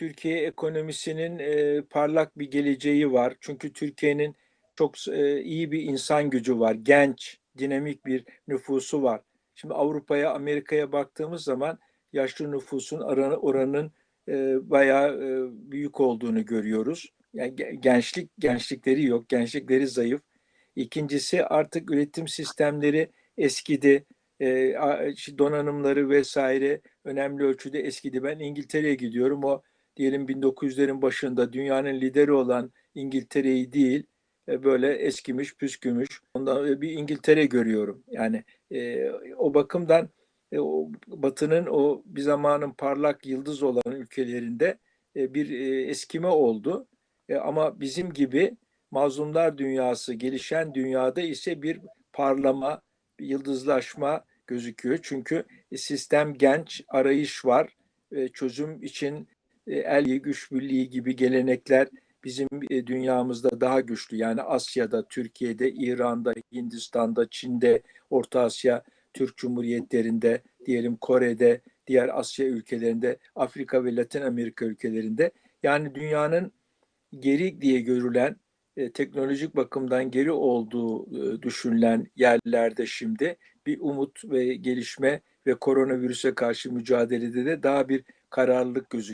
Türkiye ekonomisinin e, parlak bir geleceği var. Çünkü Türkiye'nin çok e, iyi bir insan gücü var. Genç, dinamik bir nüfusu var. Şimdi Avrupa'ya, Amerika'ya baktığımız zaman yaşlı nüfusun oranı, oranının e, bayağı e, büyük olduğunu görüyoruz. Yani gençlik gençlikleri yok, gençlikleri zayıf. İkincisi artık üretim sistemleri eskidi. E, donanımları vesaire önemli ölçüde eskidi. Ben İngiltere'ye gidiyorum. O diyelim 1900'lerin başında dünyanın lideri olan İngiltere'yi değil e, böyle eskimiş püskümüş ondan bir İngiltere görüyorum. Yani e, o bakımdan e, o Batı'nın o bir zamanın parlak yıldız olan ülkelerinde e, bir e, eskime oldu. E, ama bizim gibi mazlumlar dünyası, gelişen dünyada ise bir parlama, bir yıldızlaşma gözüküyor. Çünkü sistem genç, arayış var. E, çözüm için e, el güç birliği gibi gelenekler bizim e, dünyamızda daha güçlü. Yani Asya'da, Türkiye'de, İran'da, Hindistan'da, Çin'de, Orta Asya, Türk Cumhuriyetlerinde, diyelim Kore'de, diğer Asya ülkelerinde, Afrika ve Latin Amerika ülkelerinde. Yani dünyanın geri diye görülen, e, teknolojik bakımdan geri olduğu e, düşünülen yerlerde şimdi bir umut ve gelişme ve koronavirüse karşı mücadelede de daha bir kararlılık gözüküyor.